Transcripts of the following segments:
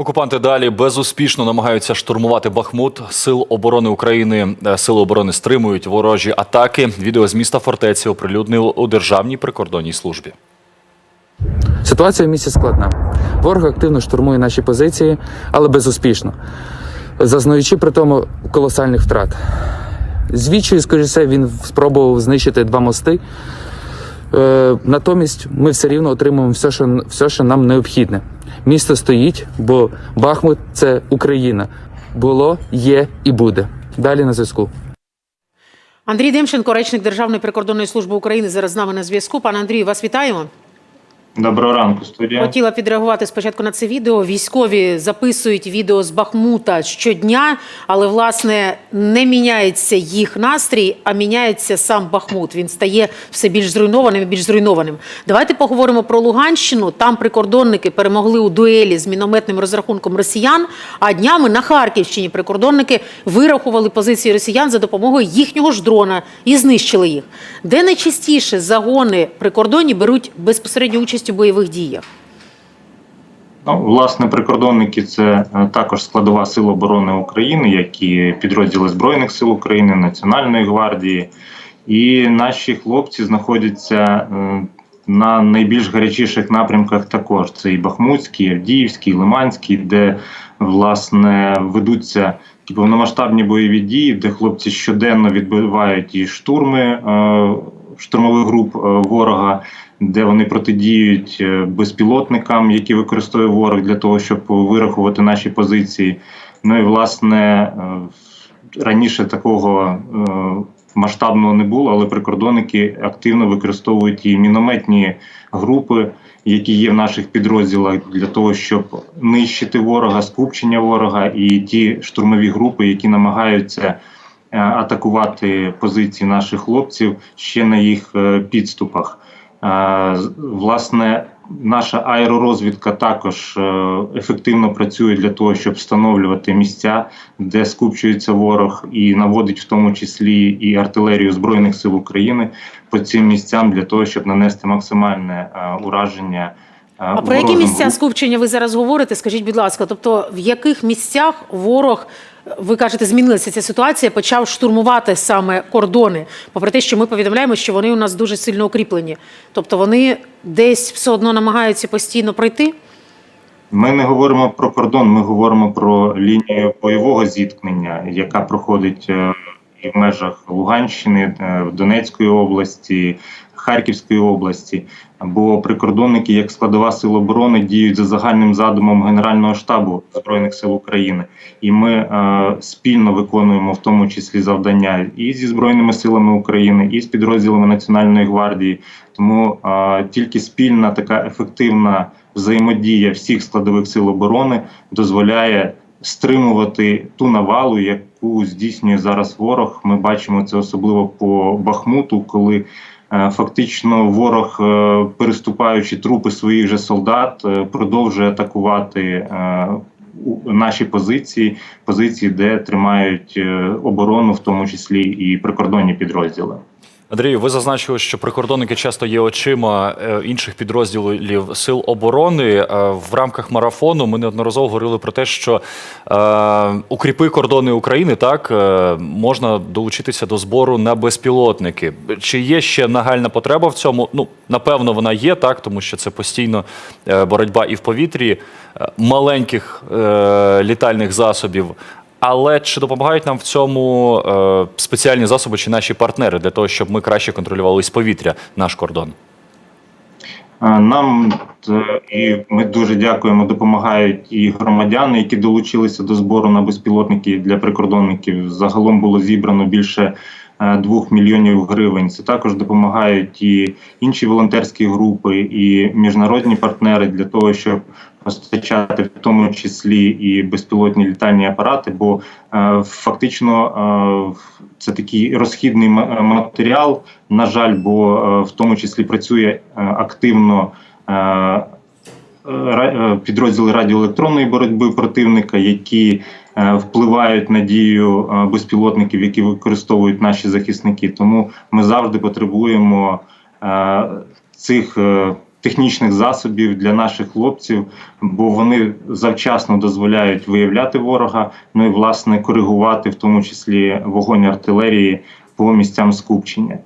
Окупанти далі безуспішно намагаються штурмувати Бахмут. Сил оборони України е, сили оборони стримують ворожі атаки. Відео з міста фортеці оприлюднили у державній прикордонній службі. Ситуація в місті складна. Ворог активно штурмує наші позиції, але безуспішно, зазнаючи при тому колосальних втрат. Звідчою, скоріше, він спробував знищити два мости. Е, натомість ми все рівно отримуємо все що, все, що нам необхідне. Місто стоїть, бо Бахмут це Україна. Було, є і буде. Далі на зв'язку. Андрій Демченко, речник Державної прикордонної служби України, зараз з нами на зв'язку. Пане Андрію, вас вітаємо. Доброго ранку, студія. Хотіла підреагувати спочатку на це відео. Військові записують відео з Бахмута щодня, але власне не міняється їх настрій, а міняється сам Бахмут. Він стає все більш зруйнованим і більш зруйнованим. Давайте поговоримо про Луганщину. Там прикордонники перемогли у дуелі з мінометним розрахунком росіян. А днями на Харківщині прикордонники вирахували позиції росіян за допомогою їхнього ж дрона і знищили їх. Де найчастіше загони прикордонні беруть безпосередню участь у бойових діях? Ну, власне, прикордонники це е, також складова сил оборони України, як і підрозділи Збройних сил України, Національної гвардії. І наші хлопці знаходяться е, на найбільш гарячіших напрямках також. Це і Бахмутський, Авдіївський, Лиманський, де власне ведуться такі повномасштабні бойові дії, де хлопці щоденно відбивають і штурми е, штурмових груп ворога, де вони протидіють е, безпілотникам, які використовує ворог для того, щоб вирахувати наші позиції. Ну і власне е, раніше такого е, масштабного не було, але прикордонники активно використовують і мінометні групи, які є в наших підрозділах, для того, щоб нищити ворога, скупчення ворога і ті штурмові групи, які намагаються атакувати позиції наших хлопців ще на їх підступах. Власне, наша аеророзвідка також е, ефективно працює для того, щоб встановлювати місця, де скупчується ворог, і наводить в тому числі і артилерію збройних сил України по цим місцям для того, щоб нанести максимальне е, ураження. А про які місця груп- скупчення ви зараз говорите? Скажіть, будь ласка, тобто в яких місцях ворог, ви кажете, змінилася ця ситуація, почав штурмувати саме кордони, попри те, що ми повідомляємо, що вони у нас дуже сильно укріплені. Тобто вони десь все одно намагаються постійно пройти. Ми не говоримо про кордон, ми говоримо про лінію бойового зіткнення, яка проходить е, і в межах Луганщини, е, в Донецької області, Харківської області. Бо прикордонники, як складова сил оборони, діють за загальним задумом Генерального штабу Збройних сил України, і ми е, спільно виконуємо в тому числі завдання і зі збройними силами України, і з підрозділами Національної гвардії. Тому е, тільки спільна така ефективна взаємодія всіх складових сил оборони дозволяє стримувати ту навалу, яку здійснює зараз ворог. Ми бачимо це особливо по Бахмуту, коли фактично ворог, е, переступаючи трупи своїх же солдат, е, продовжує атакувати. е, Наші позиції, позиції, де тримають е, оборону, в тому числі і прикордонні підрозділи. Андрію, ви зазначили, що прикордонники часто є очима е, інших підрозділів сил оборони. Е, В рамках марафону ми неодноразово говорили про те, що е, укріпи кордони України так можна долучитися до збору на безпілотники. Чи є ще нагальна потреба в цьому? Ну напевно, вона є так, тому що це постійно боротьба і в повітрі маленьких літальних засобів. Але чи допомагають нам в цьому е, спеціальні засоби чи наші партнери для того, щоб ми краще контролювали з повітря наш кордон? Нам е, і ми дуже дякуємо. Допомагають і громадяни, які долучилися до збору на безпілотники для прикордонників. Загалом було зібрано більше е, двох мільйонів гривень. Це також допомагають і інші волонтерські групи, і міжнародні партнери для того, щоб постачати в тому числі і безпілотні літальні апарати. Бо е, фактично е, це такий розхідний матеріал. На жаль, бо е, в тому числі працює е, активно. е, е, Підрозділи радіоелектронної боротьби противника, які е, впливають на дію е, безпілотників, які використовують наші захисники. Тому ми завжди потребуємо е, цих е, технічних засобів для наших хлопців, бо вони завчасно дозволяють виявляти ворога, ну і власне коригувати, в тому числі вогонь артилерії по місцям скупчення.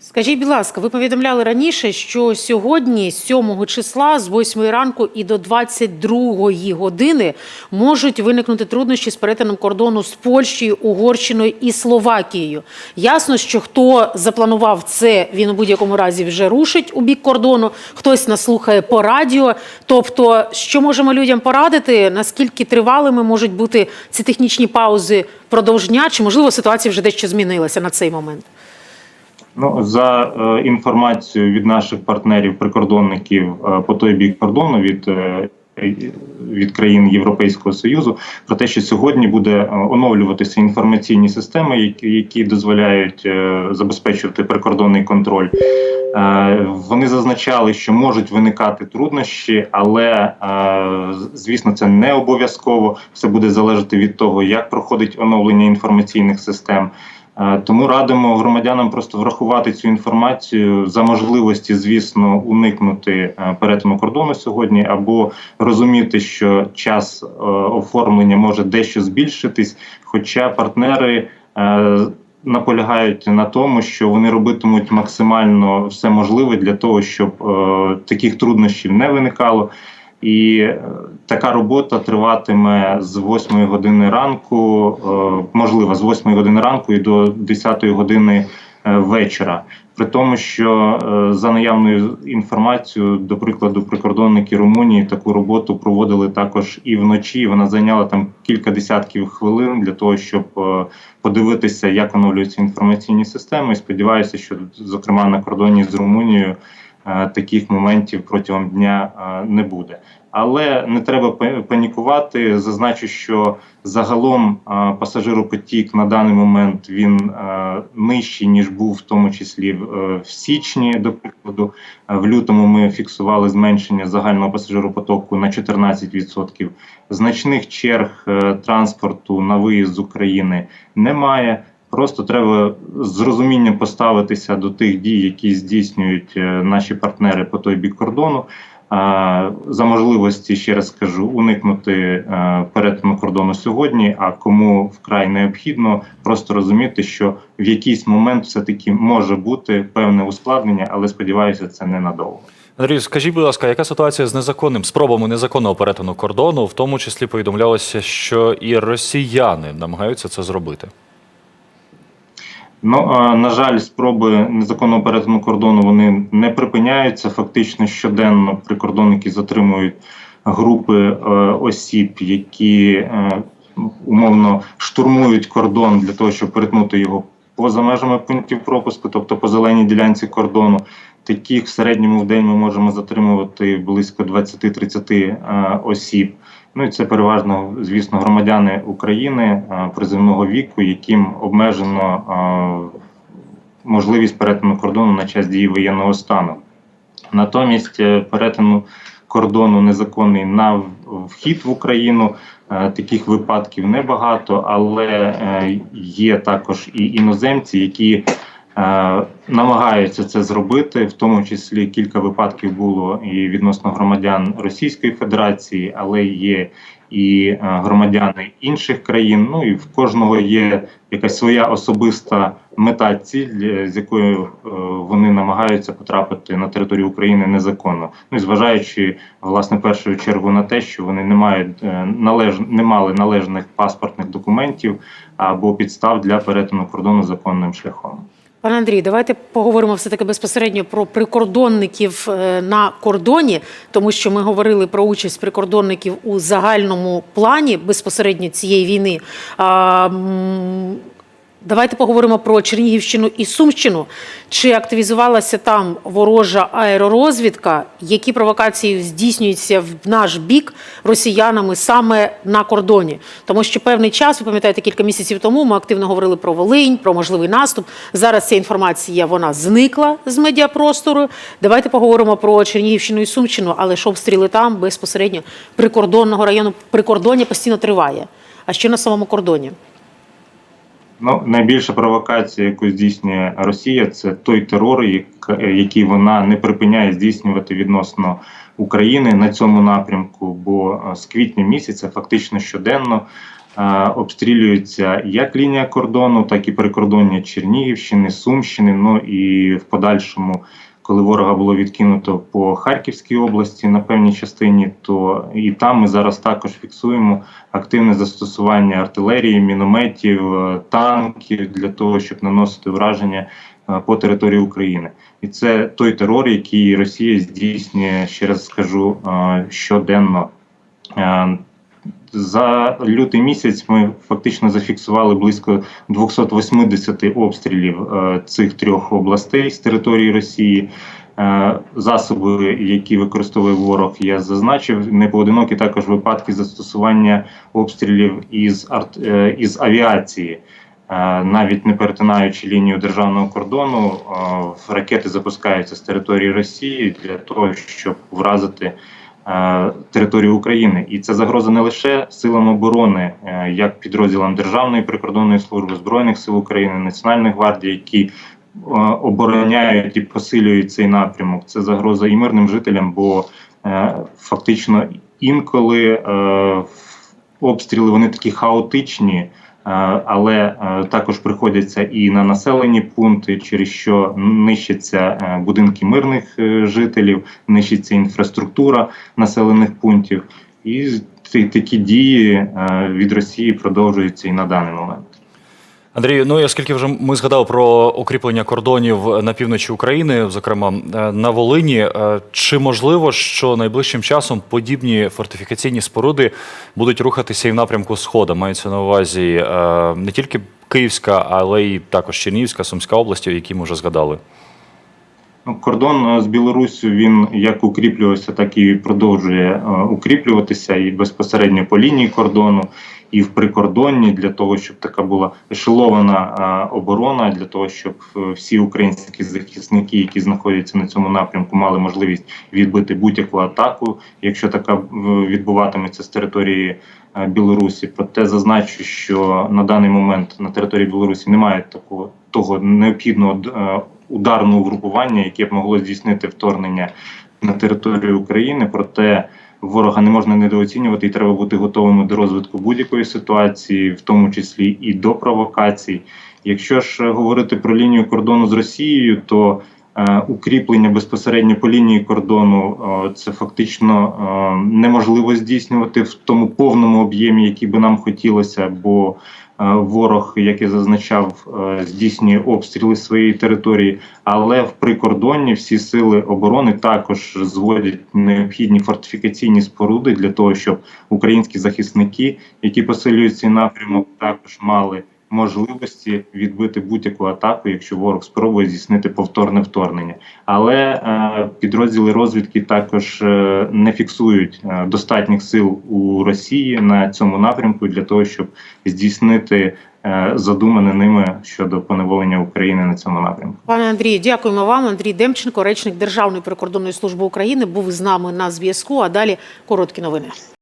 Скажіть, будь ласка, ви повідомляли раніше, що сьогодні, 7 числа, з 8 ранку і до 22 години можуть виникнути труднощі з перетином кордону з Польщею, Угорщиною і Словакією. Ясно, що хто запланував це, він у будь-якому разі вже рушить у бік кордону. Хтось нас слухає по радіо. Тобто, що можемо людям порадити? Наскільки тривалими можуть бути ці технічні паузи продовж дня? Чи можливо ситуація вже дещо змінилася на цей момент? Ну за е, інформацією від наших партнерів, прикордонників е, по той бік кордону від. е, від країн Європейського союзу про те, що сьогодні буде е, оновлюватися інформаційні системи, які, які дозволяють е, забезпечувати прикордонний контроль. Е, Вони зазначали, що можуть виникати труднощі, але е, звісно, це не обов'язково. Все буде залежати від того, як проходить оновлення інформаційних систем. Е, Тому радимо громадянам просто врахувати цю інформацію за можливості, звісно, уникнути е, перетину кордону сьогодні, або розуміти, що час е, оформлення може дещо збільшитись, хоча партнери. Наполягають на тому, що вони робитимуть максимально все можливе для того, щоб таких труднощів не виникало. І е, така робота триватиме з 8 години ранку, е, можливо, з 8 години ранку і до 10 години е, вечора. При тому, що за наявною інформацією, до прикладу, прикордонники Румунії таку роботу проводили також і вночі. Вона зайняла там кілька десятків хвилин для того, щоб подивитися, як оновлюються інформаційні системи. І сподіваюся, що зокрема на кордоні з Румунією таких моментів протягом дня е, не буде. Але не треба панікувати. Зазначу, що загалом е, пасажиропотік на даний момент він е, нижчий ніж був в тому числі в, е, січні. До прикладу, Е, в лютому ми фіксували зменшення загального пасажиропотоку на 14%. Значних черг е, транспорту на виїзд з України немає. Просто треба з розумінням поставитися до тих дій, які здійснюють е, наші партнери по той бік кордону. За можливості, ще раз скажу, уникнути е, перетину кордону сьогодні. А кому вкрай необхідно, просто розуміти, що в якийсь момент все таки може бути певне ускладнення, але сподіваюся, це ненадовго. Андрій, скажіть, будь ласка, яка ситуація з незаконним спробами незаконного перетину кордону? В тому числі повідомлялося, що і росіяни намагаються це зробити. Ну на жаль, спроби незаконного перетину кордону вони не припиняються. Фактично щоденно прикордонники затримують групи е, осіб, які е, умовно штурмують кордон для того, щоб перетнути його поза межами пунктів пропуску, тобто по зеленій ділянці кордону. Таких в середньому в день ми можемо затримувати близько 20-30 е, осіб. Ну і це переважно, звісно, громадяни України е, приземного віку, яким обмежено е, можливість перетину кордону на час дії воєнного стану. Натомість е, перетину кордону незаконний на вхід в Україну. Таких випадків небагато, але є також і іноземці, які намагаються це зробити. В тому числі кілька випадків було і відносно громадян Російської Федерації, але є і е, громадяни інших країн. Ну і в кожного є якась своя особиста мета, ціль, е, з якою е, вони намагаються потрапити на територію України незаконно. Ну і зважаючи власне в першу чергу на те, що вони не мають е, належ... не мали належних паспортних документів або підстав для перетину кордону законним шляхом. Пане Андрій, давайте поговоримо все таки безпосередньо про прикордонників е, на кордоні, тому що ми говорили про участь прикордонників у загальному плані безпосередньо цієї війни. Давайте поговоримо про Чернігівщину і Сумщину. Чи активізувалася там ворожа аеророзвідка? Які провокації здійснюються в наш бік росіянами саме на кордоні? Тому що певний час, ви пам'ятаєте, кілька місяців тому ми активно говорили про Волинь, про можливий наступ. Зараз ця інформація вона зникла з медіапростору. Давайте поговоримо про Чернігівщину і Сумщину, але ж обстріли там безпосередньо прикордонного району прикордоння постійно триває. А що на самому кордоні? Ну, найбільша провокація, яку здійснює Росія, це той терор, як- який вона не припиняє здійснювати відносно України на цьому напрямку. Бо е, з квітня місяця фактично щоденно е, обстрілюється як лінія кордону, так і прикордоння Чернігівщини, Сумщини. Ну і в подальшому, коли ворога було відкинуто по Харківській області на певній частині, то і там ми зараз також фіксуємо активне застосування артилерії, мінометів, е, танків для того, щоб наносити враження е, по території України. І це той терор, який Росія здійснює, ще раз скажу, е, щоденно. За лютий місяць ми фактично зафіксували близько 280 обстрілів е, цих трьох областей з території Росії. Е, Засоби, які використовує ворог, я зазначив. Непоодинокі також випадки застосування обстрілів із арт е, із авіації. Навіть не перетинаючи лінію державного кордону, ракети запускаються з території Росії для того, щоб вразити е, територію України. І це загроза не лише силам оборони, е, як підрозділам Державної прикордонної служби збройних сил України, Національної гвардії, які е, обороняють і посилюють цей напрямок. Це загроза і мирним жителям, бо фактично інколи обстріли вони такі хаотичні. Е, Але е, також приходяться і на населені пункти, через що нищаться е, будинки мирних жителів, нищиться інфраструктура населених пунктів, і такі дії від Росії продовжуються і на даний момент. Андрію, ну і оскільки вже ми згадали про укріплення кордонів на півночі України, зокрема е, на Волині, е, чи можливо, що найближчим часом подібні фортифікаційні споруди будуть рухатися і в напрямку Сходу? Мається на увазі е, не тільки Київська, але й також Чернігівська, Сумська області, які ми вже згадали. Ну, Кордон з Білоруссю він як укріплювався, так і продовжує укріплюватися і безпосередньо по лінії кордону, і в прикордонні для того, щоб така була ешелована оборона, для того, щоб е, всі українські захисники, які знаходяться на цьому напрямку, мали можливість відбити будь-яку атаку, якщо така е, відбуватиметься з території е, Білорусі. Проте зазначу, що на даний момент на території Білорусі немає такого того необхідного ударного угрупування, яке б могло здійснити вторгнення на територію України. Проте ворога не можна недооцінювати, і треба бути готовими до розвитку будь-якої ситуації, в тому числі і до провокацій. Якщо ж говорити про лінію кордону з Росією, то е, укріплення безпосередньо по лінії кордону е, це фактично е, неможливо здійснювати в тому повному об'ємі, який би нам хотілося, бо е, ворог, як я зазначав, е, здійснює обстріли своєї території, але в прикордонні всі сили оборони також зводять необхідні фортифікаційні споруди для того, щоб українські захисники, які посилюють цей напрямок, також мали можливості відбити будь-яку атаку, якщо ворог спробує здійснити повторне вторгнення. Але е, підрозділи розвідки також е, не фіксують е, достатніх сил у Росії на цьому напрямку для того, щоб здійснити е, задумане ними щодо поневолення України на цьому напрямку. Пане Андрію, дякуємо вам. Андрій Демченко, речник Державної прикордонної служби України, був з нами на зв'язку. А далі короткі новини.